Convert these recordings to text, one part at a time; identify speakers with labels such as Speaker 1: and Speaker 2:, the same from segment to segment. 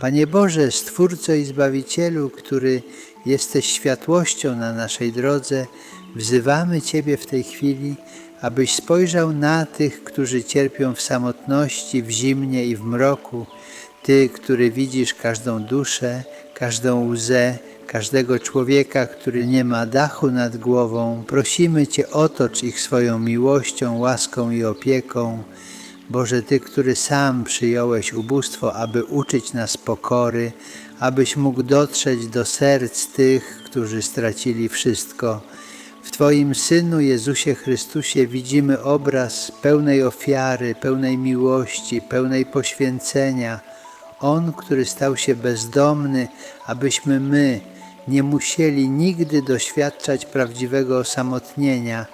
Speaker 1: Panie Boże, Stwórco i Zbawicielu, który jesteś światłością na naszej drodze, wzywamy Ciebie w tej chwili, abyś spojrzał na tych, którzy cierpią w samotności, w zimnie i w mroku, Ty, który widzisz każdą duszę, każdą łzę, każdego człowieka, który nie ma dachu nad głową. Prosimy Cię, otocz ich swoją miłością, łaską i opieką. Boże, Ty, który sam przyjąłeś ubóstwo, aby uczyć nas pokory, abyś mógł dotrzeć do serc tych, którzy stracili wszystko. W Twoim Synu Jezusie Chrystusie widzimy obraz pełnej ofiary, pełnej miłości, pełnej poświęcenia. On, który stał się bezdomny, abyśmy my nie musieli nigdy doświadczać prawdziwego osamotnienia.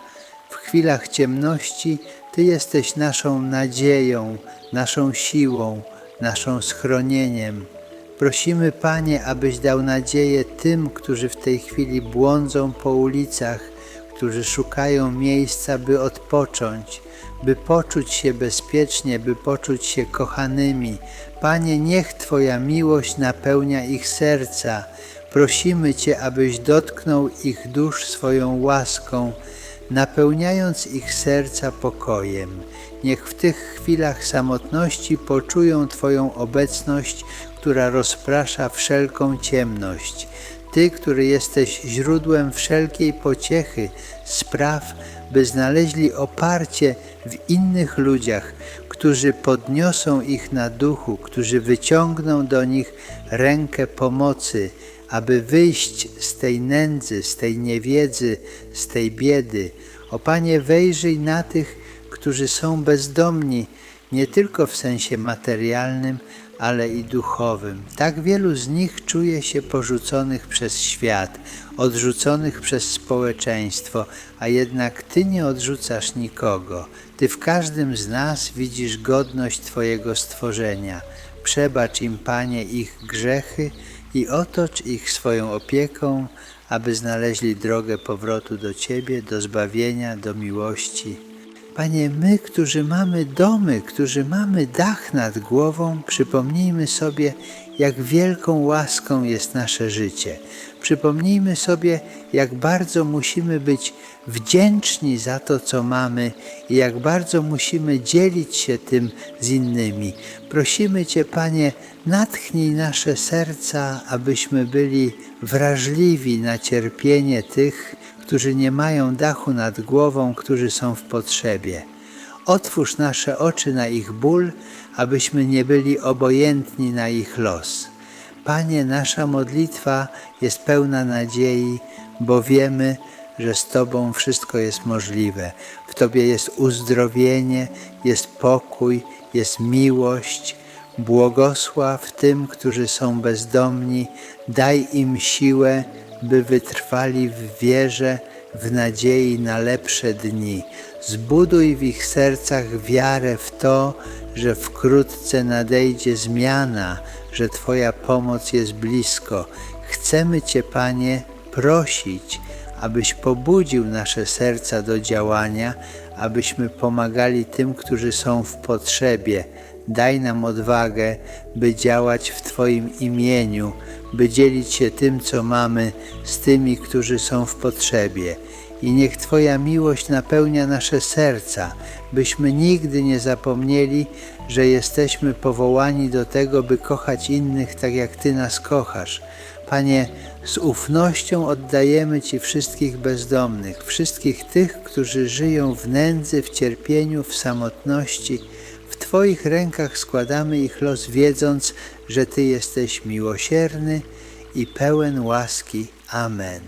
Speaker 1: W chwilach ciemności Ty jesteś naszą nadzieją, naszą siłą, naszą schronieniem. Prosimy, Panie, abyś dał nadzieję tym, którzy w tej chwili błądzą po ulicach, którzy szukają miejsca, by odpocząć, by poczuć się bezpiecznie, by poczuć się kochanymi. Panie, niech Twoja miłość napełnia ich serca. Prosimy Cię, abyś dotknął ich dusz swoją łaską, napełniając ich serca pokojem. Niech w tych chwilach samotności poczują Twoją obecność, która rozprasza wszelką ciemność. Ty, który jesteś źródłem wszelkiej pociechy, spraw, by znaleźli oparcie w innych ludziach, którzy podniosą ich na duchu, którzy wyciągną do nich rękę pomocy, aby wyjść z tej nędzy, z tej niewiedzy, z tej biedy. O Panie, wejrzyj na tych, którzy są bezdomni, nie tylko w sensie materialnym, ale i duchowym. Tak wielu z nich czuje się porzuconych przez świat, odrzuconych przez społeczeństwo, a jednak Ty nie odrzucasz nikogo. Ty w każdym z nas widzisz godność Twojego stworzenia. Przebacz im, Panie, ich grzechy i otocz ich swoją opieką, aby znaleźli drogę powrotu do Ciebie, do zbawienia, do miłości. Panie, my, którzy mamy domy, którzy mamy dach nad głową, przypomnijmy sobie, jak wielką łaską jest nasze życie. Przypomnijmy sobie, jak bardzo musimy być wdzięczni za to, co mamy i jak bardzo musimy dzielić się tym z innymi. Prosimy Cię, Panie, natchnij nasze serca, abyśmy byli wrażliwi na cierpienie tych, którzy nie mają dachu nad głową, którzy są w potrzebie. Otwórz nasze oczy na ich ból, abyśmy nie byli obojętni na ich los. Panie, nasza modlitwa jest pełna nadziei, bo wiemy, że z Tobą wszystko jest możliwe. W Tobie jest uzdrowienie, jest pokój, jest miłość. Błogosław tym, którzy są bezdomni, daj im siłę, by wytrwali w wierze, w nadziei na lepsze dni. Zbuduj w ich sercach wiarę w to, że wkrótce nadejdzie zmiana, że Twoja pomoc jest blisko. Chcemy Cię, Panie, prosić, abyś pobudził nasze serca do działania, abyśmy pomagali tym, którzy są w potrzebie. Daj nam odwagę, by działać w Twoim imieniu, by dzielić się tym, co mamy, z tymi, którzy są w potrzebie. I niech Twoja miłość napełnia nasze serca, byśmy nigdy nie zapomnieli, że jesteśmy powołani do tego, by kochać innych tak, jak Ty nas kochasz. Panie, z ufnością oddajemy Ci wszystkich bezdomnych, wszystkich tych, którzy żyją w nędzy, w cierpieniu, w samotności. Twoich rękach składamy ich los, wiedząc, że Ty jesteś miłosierny i pełen łaski. Amen.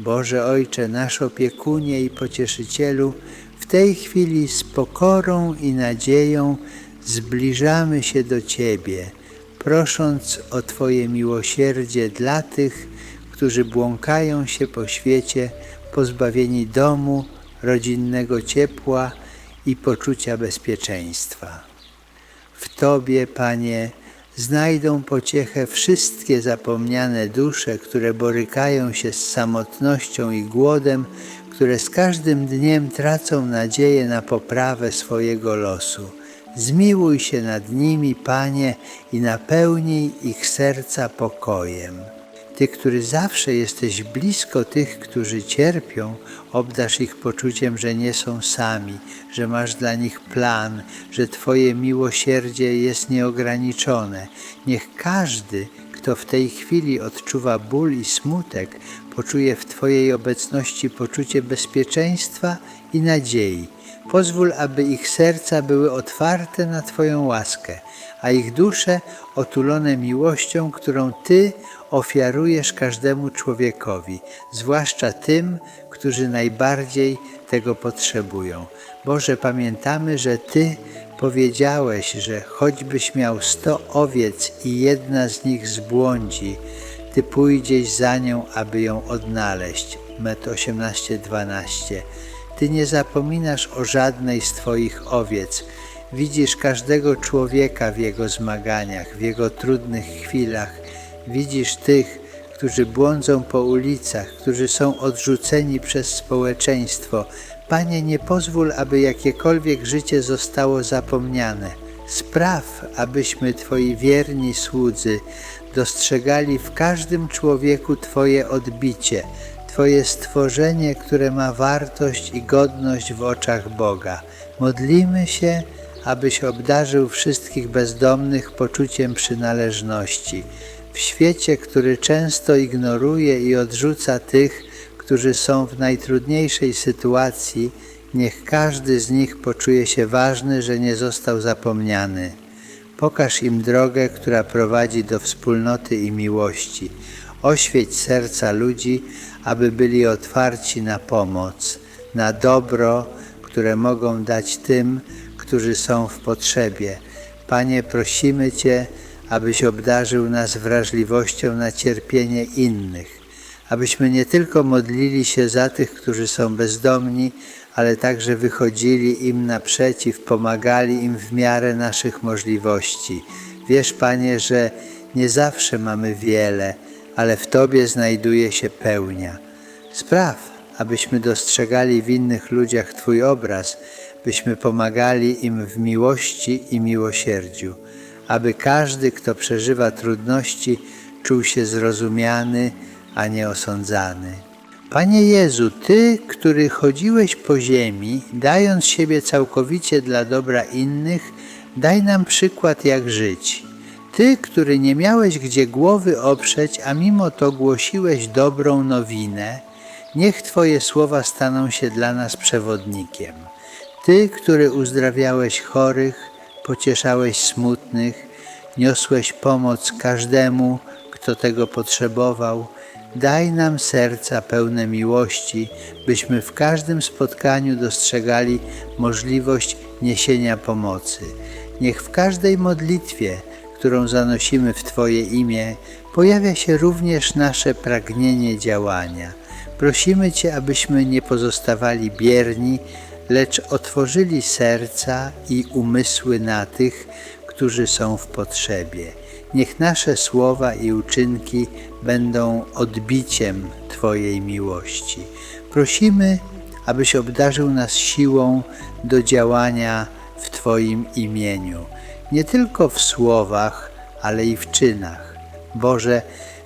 Speaker 1: Boże Ojcze, nasz opiekunie i pocieszycielu, w tej chwili z pokorą i nadzieją zbliżamy się do Ciebie, prosząc o Twoje miłosierdzie dla tych, którzy błąkają się po świecie, pozbawieni domu, rodzinnego ciepła i poczucia bezpieczeństwa. W Tobie, Panie, znajdą pociechę wszystkie zapomniane dusze, które borykają się z samotnością i głodem, które z każdym dniem tracą nadzieję na poprawę swojego losu. Zmiłuj się nad nimi, Panie, i napełnij ich serca pokojem. Ty, który zawsze jesteś blisko tych, którzy cierpią, obdasz ich poczuciem, że nie są sami, że masz dla nich plan, że Twoje miłosierdzie jest nieograniczone. Niech każdy, kto w tej chwili odczuwa ból i smutek, poczuje w Twojej obecności poczucie bezpieczeństwa i nadziei. Pozwól, aby ich serca były otwarte na Twoją łaskę, a ich dusze otulone miłością, którą Ty ofiarujesz każdemu człowiekowi, zwłaszcza tym, którzy najbardziej tego potrzebują. Boże, pamiętamy, że Ty powiedziałeś, że choćbyś miał sto owiec i jedna z nich zbłądzi, Ty pójdziesz za nią, aby ją odnaleźć. Met 18:12. Ty nie zapominasz o żadnej z Twoich owiec. Widzisz każdego człowieka w jego zmaganiach, w jego trudnych chwilach. Widzisz tych, którzy błądzą po ulicach, którzy są odrzuceni przez społeczeństwo. Panie, nie pozwól, aby jakiekolwiek życie zostało zapomniane. Spraw, abyśmy Twoi wierni słudzy dostrzegali w każdym człowieku Twoje odbicie, Twoje stworzenie, które ma wartość i godność w oczach Boga. Modlimy się, abyś obdarzył wszystkich bezdomnych poczuciem przynależności. W świecie, który często ignoruje i odrzuca tych, którzy są w najtrudniejszej sytuacji, niech każdy z nich poczuje się ważny, że nie został zapomniany. Pokaż im drogę, która prowadzi do wspólnoty i miłości. Oświeć serca ludzi, aby byli otwarci na pomoc, na dobro, które mogą dać tym, którzy są w potrzebie. Panie, prosimy Cię, abyś obdarzył nas wrażliwością na cierpienie innych, abyśmy nie tylko modlili się za tych, którzy są bezdomni, ale także wychodzili im naprzeciw, pomagali im w miarę naszych możliwości. Wiesz, Panie, że nie zawsze mamy wiele, ale w Tobie znajduje się pełnia. Spraw, abyśmy dostrzegali w innych ludziach Twój obraz, byśmy pomagali im w miłości i miłosierdziu, aby każdy, kto przeżywa trudności, czuł się zrozumiany, a nie osądzany. Panie Jezu, Ty, który chodziłeś po ziemi, dając siebie całkowicie dla dobra innych, daj nam przykład, jak żyć. Ty, który nie miałeś gdzie głowy oprzeć, a mimo to głosiłeś dobrą nowinę, niech Twoje słowa staną się dla nas przewodnikiem. Ty, który uzdrawiałeś chorych, pocieszałeś smutnych, niosłeś pomoc każdemu, kto tego potrzebował, daj nam serca pełne miłości, byśmy w każdym spotkaniu dostrzegali możliwość niesienia pomocy. Niech w każdej modlitwie, którą zanosimy w Twoje imię, pojawia się również nasze pragnienie działania. Prosimy Cię, abyśmy nie pozostawali bierni, lecz otworzyli serca i umysły na tych, którzy są w potrzebie. Niech nasze słowa i uczynki będą odbiciem Twojej miłości. Prosimy, abyś obdarzył nas siłą do działania w Twoim imieniu, nie tylko w słowach, ale i w czynach. Boże,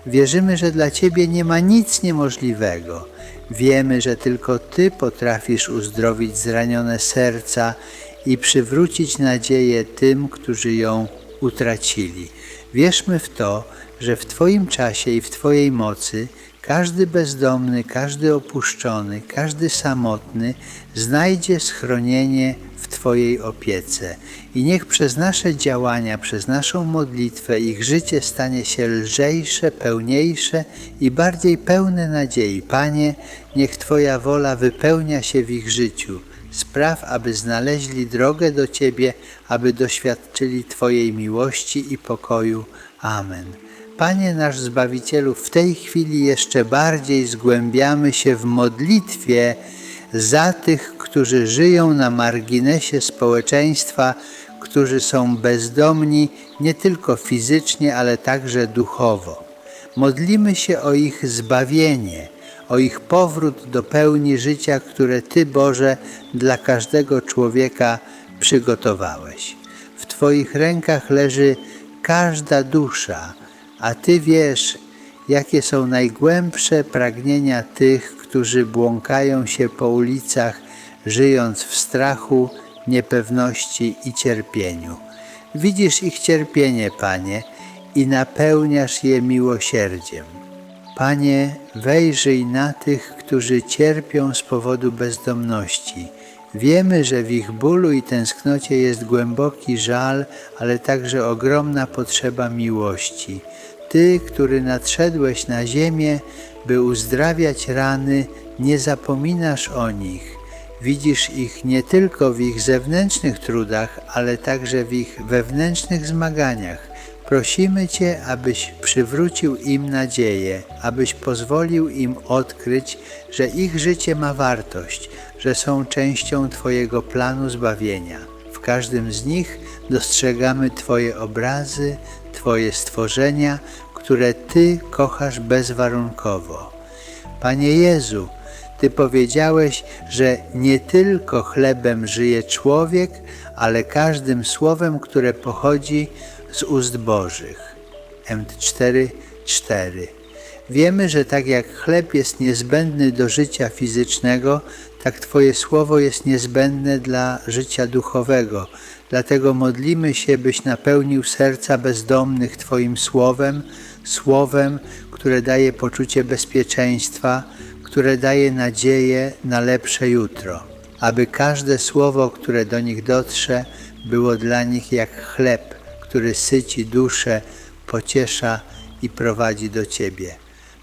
Speaker 1: wierzymy, że dla Ciebie nie ma nic niemożliwego. Wiemy, że tylko Ty potrafisz uzdrowić zranione serca i przywrócić nadzieję tym, którzy ją utracili. Wierzmy w to, że w Twoim czasie i w Twojej mocy każdy bezdomny, każdy opuszczony, każdy samotny znajdzie schronienie w Twojej opiece. I niech przez nasze działania, przez naszą modlitwę ich życie stanie się lżejsze, pełniejsze i bardziej pełne nadziei. Panie, niech Twoja wola wypełnia się w ich życiu. Spraw, aby znaleźli drogę do Ciebie, aby doświadczyli Twojej miłości i pokoju. Amen. Panie nasz Zbawicielu, w tej chwili jeszcze bardziej zgłębiamy się w modlitwie za tych, którzy żyją na marginesie społeczeństwa, którzy są bezdomni nie tylko fizycznie, ale także duchowo. Modlimy się o ich zbawienie, o ich powrót do pełni życia, które Ty, Boże, dla każdego człowieka przygotowałeś. Twoich rękach leży każda dusza, a Ty wiesz, jakie są najgłębsze pragnienia tych, którzy błąkają się po ulicach, żyjąc w strachu, niepewności i cierpieniu. Widzisz ich cierpienie, Panie, i napełniasz je miłosierdziem. Panie, wejrzyj na tych, którzy cierpią z powodu bezdomności. Wiemy, że w ich bólu i tęsknocie jest głęboki żal, ale także ogromna potrzeba miłości. Ty, który nadszedłeś na ziemię, by uzdrawiać rany, nie zapominasz o nich. Widzisz ich nie tylko w ich zewnętrznych trudach, ale także w ich wewnętrznych zmaganiach. Prosimy Cię, abyś przywrócił im nadzieję, abyś pozwolił im odkryć, że ich życie ma wartość, że są częścią Twojego planu zbawienia. W każdym z nich dostrzegamy Twoje obrazy, Twoje stworzenia, które Ty kochasz bezwarunkowo. Panie Jezu, Ty powiedziałeś, że nie tylko chlebem żyje człowiek, ale każdym słowem, które pochodzi z ust Bożych. MT4 4. Wiemy, że tak jak chleb jest niezbędny do życia fizycznego, tak Twoje słowo jest niezbędne dla życia duchowego. Dlatego modlimy się, byś napełnił serca bezdomnych Twoim słowem, słowem, które daje poczucie bezpieczeństwa, które daje nadzieję na lepsze jutro, aby każde słowo, które do nich dotrze, było dla nich jak chleb, który syci duszę, pociesza i prowadzi do Ciebie.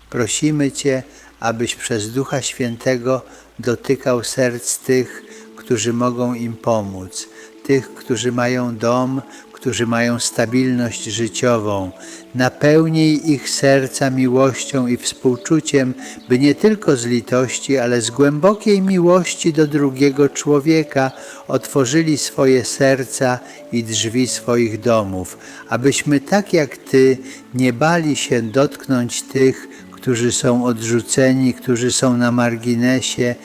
Speaker 1: Prosimy Cię, abyś przez Ducha Świętego dotykał serc tych, którzy mogą im pomóc, tych, którzy mają dom, którzy mają stabilność życiową. Napełnij ich serca miłością i współczuciem, by nie tylko z litości, ale z głębokiej miłości do drugiego człowieka otworzyli swoje serca i drzwi swoich domów, abyśmy tak jak Ty nie bali się dotknąć tych, którzy są odrzuceni, którzy są na marginesie.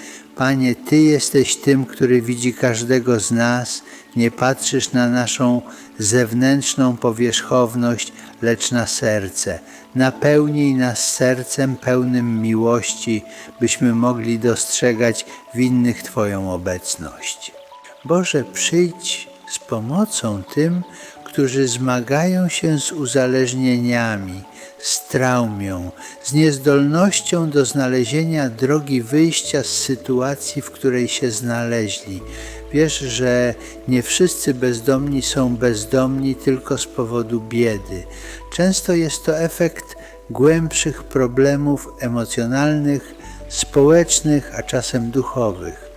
Speaker 1: Panie, Ty jesteś tym, który widzi każdego z nas. Nie patrzysz na naszą zewnętrzną powierzchowność, lecz na serce. Napełnij nas sercem pełnym miłości, byśmy mogli dostrzegać w innych Twoją obecność. Boże, przyjdź z pomocą tym, którzy zmagają się z uzależnieniami, z traumą, z niezdolnością do znalezienia drogi wyjścia z sytuacji, w której się znaleźli. Wiesz, że nie wszyscy bezdomni są bezdomni tylko z powodu biedy. Często jest to efekt głębszych problemów emocjonalnych, społecznych, a czasem duchowych.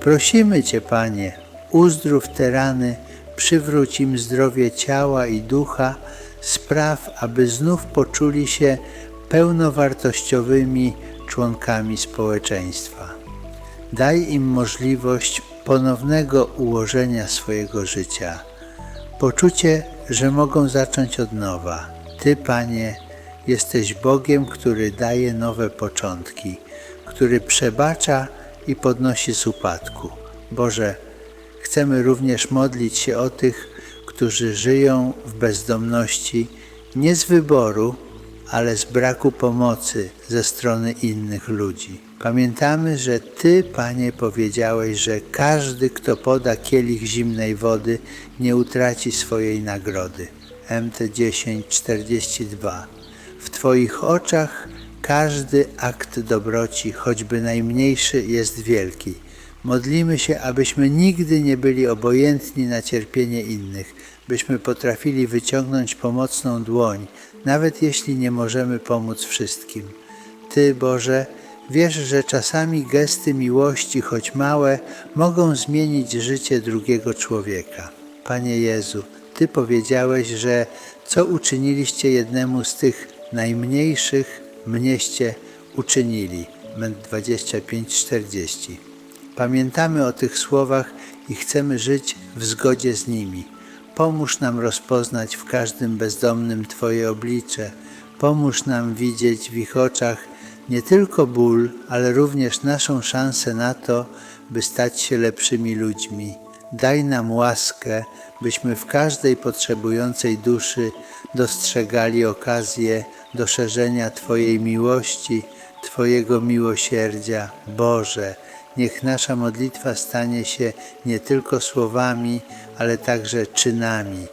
Speaker 1: Prosimy Cię, Panie, uzdrów te rany, przywróć im zdrowie ciała i ducha, spraw, aby znów poczuli się pełnowartościowymi członkami społeczeństwa. Daj im możliwość ponownego ułożenia swojego życia, poczucie, że mogą zacząć od nowa. Ty, Panie, jesteś Bogiem, który daje nowe początki, który przebacza i podnosi z upadku. Boże, chcemy również modlić się o tych, którzy żyją w bezdomności nie z wyboru, ale z braku pomocy ze strony innych ludzi. Pamiętamy, że Ty, Panie, powiedziałeś, że każdy, kto poda kielich zimnej wody, nie utraci swojej nagrody. MT 1042. W Twoich oczach każdy akt dobroci, choćby najmniejszy, jest wielki. Modlimy się, abyśmy nigdy nie byli obojętni na cierpienie innych, byśmy potrafili wyciągnąć pomocną dłoń, nawet jeśli nie możemy pomóc wszystkim. Ty, Boże, wiesz, że czasami gesty miłości, choć małe, mogą zmienić życie drugiego człowieka. Panie Jezu, Ty powiedziałeś, że co uczyniliście jednemu z tych najmniejszych, mnieście uczynili. Ment 25-40. Pamiętamy o tych słowach i chcemy żyć w zgodzie z nimi. Pomóż nam rozpoznać w każdym bezdomnym Twoje oblicze. Pomóż nam widzieć w ich oczach nie tylko ból, ale również naszą szansę na to, by stać się lepszymi ludźmi. daj nam łaskę, byśmy w każdej potrzebującej duszy dostrzegali okazję do szerzenia Twojej miłości, Twojego miłosierdzia. Boże, niech nasza modlitwa stanie się nie tylko słowami, ale także czynami.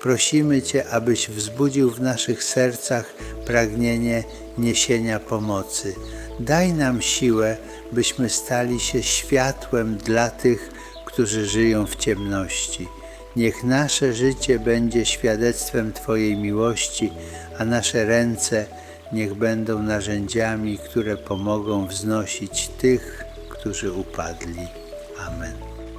Speaker 1: Prosimy Cię, abyś wzbudził w naszych sercach pragnienie niesienia pomocy. Daj nam siłę, byśmy stali się światłem dla tych, którzy żyją w ciemności. Niech nasze życie będzie świadectwem Twojej miłości, a nasze ręce niech będą narzędziami, które pomogą wznosić tych, którzy upadli. Amen.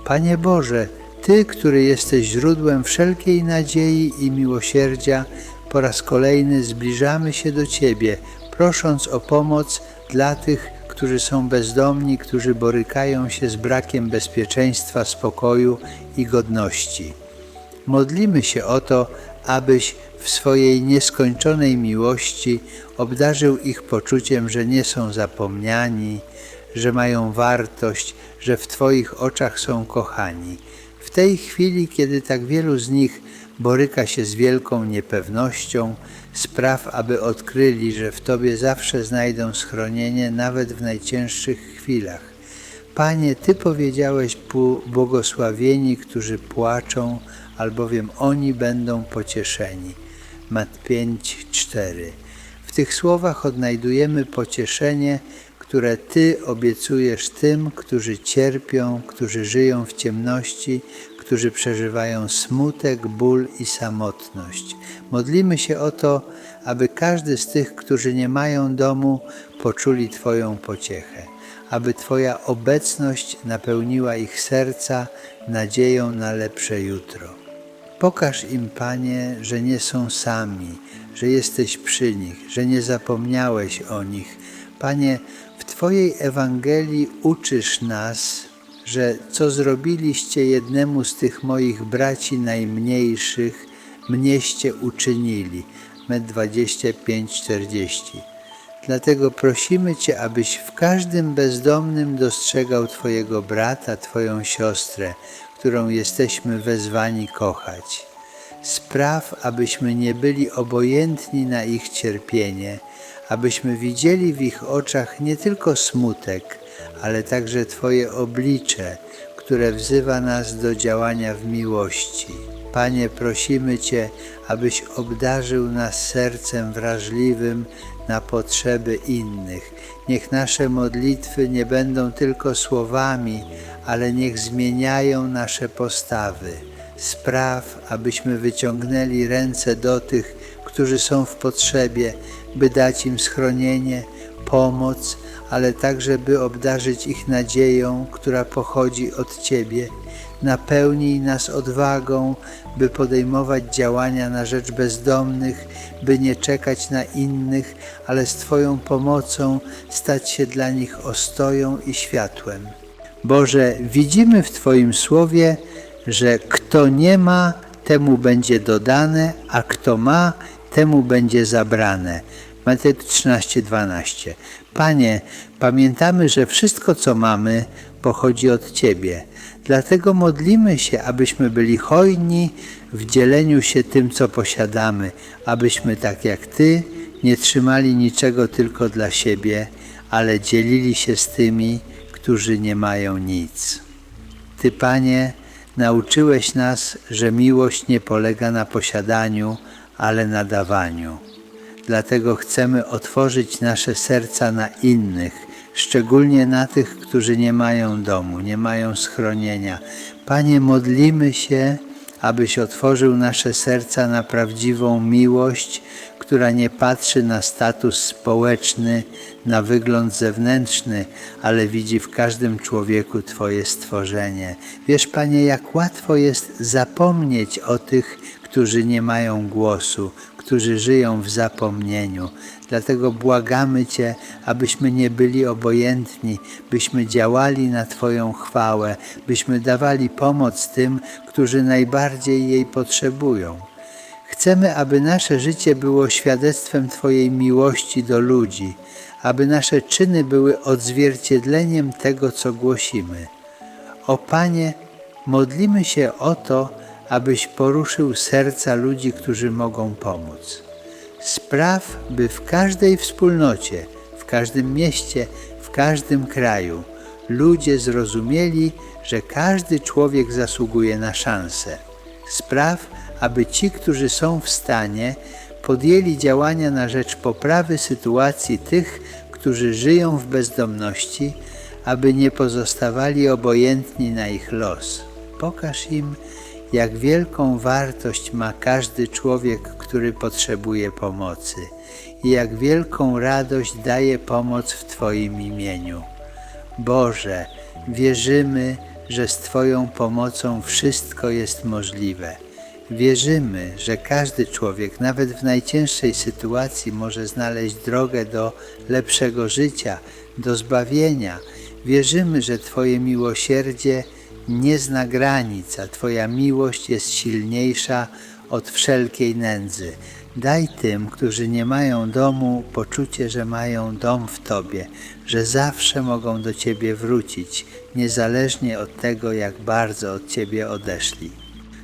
Speaker 1: Panie Boże, Ty, który jesteś źródłem wszelkiej nadziei i miłosierdzia, po raz kolejny zbliżamy się do Ciebie, prosząc o pomoc dla tych, którzy są bezdomni, którzy borykają się z brakiem bezpieczeństwa, spokoju i godności. Modlimy się o to, abyś w swojej nieskończonej miłości obdarzył ich poczuciem, że nie są zapomniani, że mają wartość, że w Twoich oczach są kochani. W tej chwili, kiedy tak wielu z nich boryka się z wielką niepewnością, spraw, aby odkryli, że w Tobie zawsze znajdą schronienie nawet w najcięższych chwilach. Panie, Ty powiedziałeś błogosławieni, którzy płaczą, albowiem oni będą pocieszeni. Mat 5:4. W tych słowach odnajdujemy pocieszenie, które Ty obiecujesz tym, którzy cierpią, którzy żyją w ciemności, którzy przeżywają smutek, ból i samotność. Modlimy się o to, aby każdy z tych, którzy nie mają domu, poczuli Twoją pociechę, aby Twoja obecność napełniła ich serca nadzieją na lepsze jutro. Pokaż im, Panie, że nie są sami, że jesteś przy nich, że nie zapomniałeś o nich. Panie, Twojej Ewangelii uczysz nas, że co zrobiliście jednemu z tych moich braci najmniejszych, mnieście uczynili. Met 25:40. Dlatego prosimy Cię, abyś w każdym bezdomnym dostrzegał Twojego brata, Twoją siostrę, którą jesteśmy wezwani kochać. Spraw, abyśmy nie byli obojętni na ich cierpienie, abyśmy widzieli w ich oczach nie tylko smutek, ale także Twoje oblicze, które wzywa nas do działania w miłości. Panie, prosimy Cię, abyś obdarzył nas sercem wrażliwym na potrzeby innych. Niech nasze modlitwy nie będą tylko słowami, ale niech zmieniają nasze postawy. Spraw, abyśmy wyciągnęli ręce do tych, którzy są w potrzebie, by dać im schronienie, pomoc, ale także by obdarzyć ich nadzieją, która pochodzi od Ciebie. Napełnij nas odwagą, by podejmować działania na rzecz bezdomnych, by nie czekać na innych, ale z Twoją pomocą stać się dla nich ostoją i światłem. Boże, widzimy w Twoim słowie, że kto nie ma, temu będzie dodane, a kto ma, temu będzie zabrane. Matej 13:12. Panie, pamiętamy, że wszystko, co mamy, pochodzi od Ciebie. Dlatego modlimy się, abyśmy byli hojni w dzieleniu się tym, co posiadamy, abyśmy tak jak Ty nie trzymali niczego tylko dla siebie, ale dzielili się z tymi, którzy nie mają nic. Ty, Panie, nauczyłeś nas, że miłość nie polega na posiadaniu, ale na dawaniu. Dlatego chcemy otworzyć nasze serca na innych, szczególnie na tych, którzy nie mają domu, nie mają schronienia. Panie, modlimy się, abyś otworzył nasze serca na prawdziwą miłość, która nie patrzy na status społeczny, na wygląd zewnętrzny, ale widzi w każdym człowieku Twoje stworzenie. Wiesz, Panie, jak łatwo jest zapomnieć o tych, którzy nie mają głosu, którzy żyją w zapomnieniu. Dlatego błagamy Cię, abyśmy nie byli obojętni, byśmy działali na Twoją chwałę, byśmy dawali pomoc tym, którzy najbardziej jej potrzebują. Chcemy, aby nasze życie było świadectwem Twojej miłości do ludzi, aby nasze czyny były odzwierciedleniem tego, co głosimy. O Panie, modlimy się o to, abyś poruszył serca ludzi, którzy mogą pomóc. Spraw, by w każdej wspólnocie, w każdym mieście, w każdym kraju ludzie zrozumieli, że każdy człowiek zasługuje na szansę. Spraw, aby ci, którzy są w stanie, podjęli działania na rzecz poprawy sytuacji tych, którzy żyją w bezdomności, aby nie pozostawali obojętni na ich los. Pokaż im, jak wielką wartość ma każdy człowiek, który potrzebuje pomocy i jak wielką radość daje pomoc w Twoim imieniu. Boże, wierzymy, że z Twoją pomocą wszystko jest możliwe. Wierzymy, że każdy człowiek, nawet w najcięższej sytuacji, może znaleźć drogę do lepszego życia, do zbawienia. Wierzymy, że Twoje miłosierdzie nie zna granic, a Twoja miłość jest silniejsza od wszelkiej nędzy. Daj tym, którzy nie mają domu, poczucie, że mają dom w Tobie, że zawsze mogą do Ciebie wrócić, niezależnie od tego, jak bardzo od Ciebie odeszli.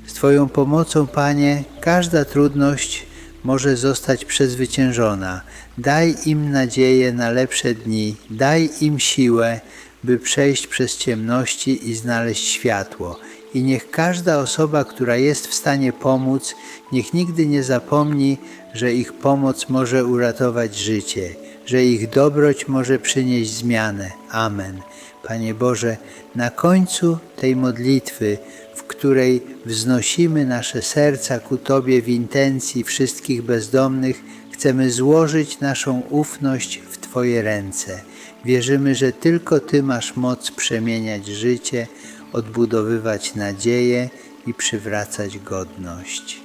Speaker 1: Z Twoją pomocą, Panie, każda trudność może zostać przezwyciężona. Daj im nadzieję na lepsze dni, daj im siłę, by przejść przez ciemności i znaleźć światło. I niech każda osoba, która jest w stanie pomóc, niech nigdy nie zapomni, że ich pomoc może uratować życie, że ich dobroć może przynieść zmianę. Amen. Panie Boże, na końcu tej modlitwy, w której wznosimy nasze serca ku Tobie w intencji wszystkich bezdomnych, chcemy złożyć naszą ufność w Twoje ręce. Wierzymy, że tylko Ty masz moc przemieniać życie, odbudowywać nadzieję i przywracać godność.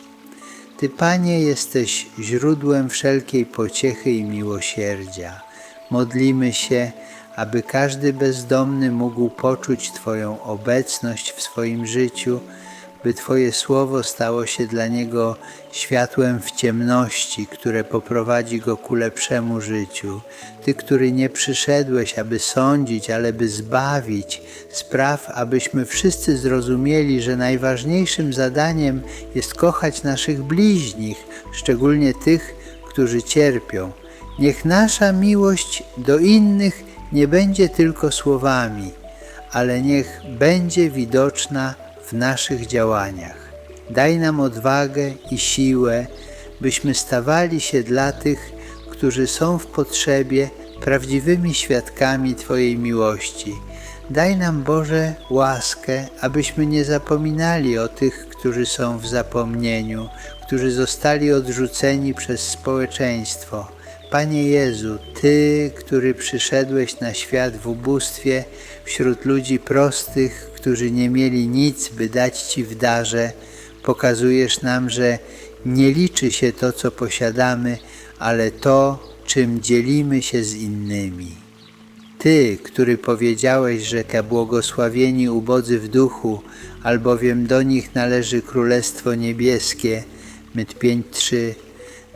Speaker 1: Ty, Panie, jesteś źródłem wszelkiej pociechy i miłosierdzia. Modlimy się, aby każdy bezdomny mógł poczuć Twoją obecność w swoim życiu, by Twoje słowo stało się dla niego światłem w ciemności, które poprowadzi go ku lepszemu życiu. Ty, który nie przyszedłeś, aby sądzić, ale by zbawić, spraw, abyśmy wszyscy zrozumieli, że najważniejszym zadaniem jest kochać naszych bliźnich, szczególnie tych, którzy cierpią. Niech nasza miłość do innych nie będzie tylko słowami, ale niech będzie widoczna w naszych działaniach. Daj nam odwagę i siłę, byśmy stawali się dla tych, którzy są w potrzebie, prawdziwymi świadkami Twojej miłości. Daj nam, Boże, łaskę, abyśmy nie zapominali o tych, którzy są w zapomnieniu, którzy zostali odrzuceni przez społeczeństwo. Panie Jezu, Ty, który przyszedłeś na świat w ubóstwie, wśród ludzi prostych, którzy nie mieli nic, by dać Ci w darze, pokazujesz nam, że nie liczy się to, co posiadamy, ale to, czym dzielimy się z innymi. Ty, który powiedziałeś, że te błogosławieni ubodzy w duchu, albowiem do nich należy Królestwo Niebieskie, Myt 5.3,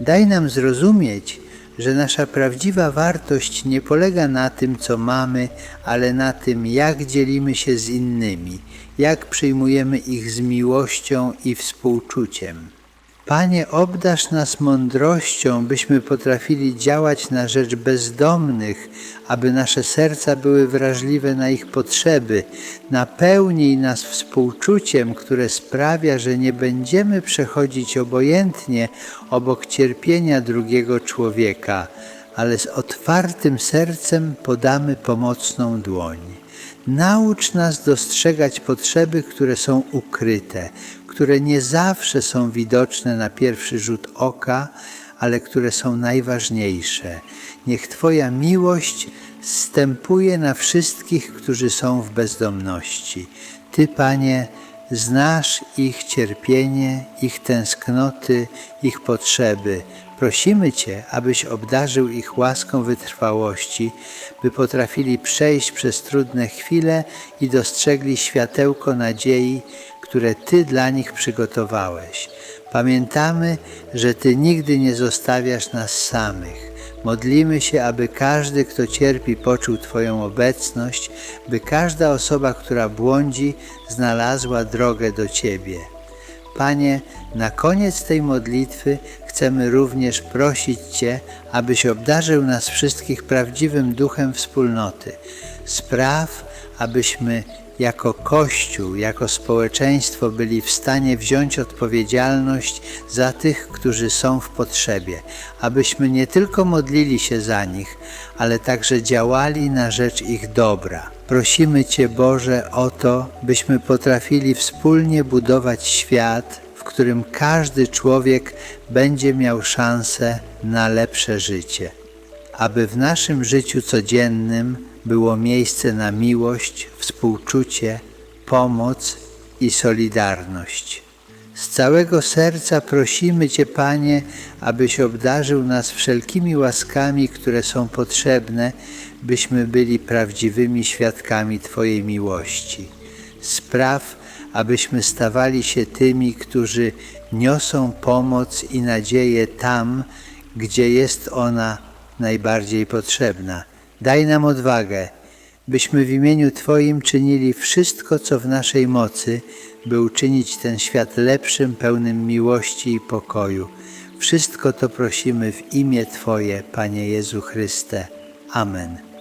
Speaker 1: daj nam zrozumieć, że nasza prawdziwa wartość nie polega na tym, co mamy, ale na tym, jak dzielimy się z innymi, jak przyjmujemy ich z miłością i współczuciem. Panie, obdasz nas mądrością, byśmy potrafili działać na rzecz bezdomnych, aby nasze serca były wrażliwe na ich potrzeby. Napełnij nas współczuciem, które sprawia, że nie będziemy przechodzić obojętnie obok cierpienia drugiego człowieka, ale z otwartym sercem podamy pomocną dłoń. Naucz nas dostrzegać potrzeby, które są ukryte, które nie zawsze są widoczne na pierwszy rzut oka, ale które są najważniejsze. Niech Twoja miłość stępuje na wszystkich, którzy są w bezdomności. Ty, Panie, znasz ich cierpienie, ich tęsknoty, ich potrzeby. Prosimy Cię, abyś obdarzył ich łaską wytrwałości, by potrafili przejść przez trudne chwile i dostrzegli światełko nadziei, które Ty dla nich przygotowałeś. Pamiętamy, że Ty nigdy nie zostawiasz nas samych. Modlimy się, aby każdy, kto cierpi, poczuł Twoją obecność, by każda osoba, która błądzi, znalazła drogę do Ciebie. Panie, na koniec tej modlitwy chcemy również prosić Cię, abyś obdarzył nas wszystkich prawdziwym duchem wspólnoty. Spraw, abyśmy jako Kościół, jako społeczeństwo byli w stanie wziąć odpowiedzialność za tych, którzy są w potrzebie, abyśmy nie tylko modlili się za nich, ale także działali na rzecz ich dobra. Prosimy Cię, Boże, o to, byśmy potrafili wspólnie budować świat, w którym każdy człowiek będzie miał szansę na lepsze życie aby w naszym życiu codziennym było miejsce na miłość, współczucie, pomoc i solidarność. Z całego serca prosimy Cię, Panie, abyś obdarzył nas wszelkimi łaskami, które są potrzebne, byśmy byli prawdziwymi świadkami Twojej miłości. Spraw, abyśmy stawali się tymi, którzy niosą pomoc i nadzieję tam, gdzie jest ona najbardziej potrzebna. Daj nam odwagę, byśmy w imieniu Twoim czynili wszystko, co w naszej mocy, by uczynić ten świat lepszym, pełnym miłości i pokoju. Wszystko to prosimy w imię Twoje, Panie Jezu Chryste. Amen.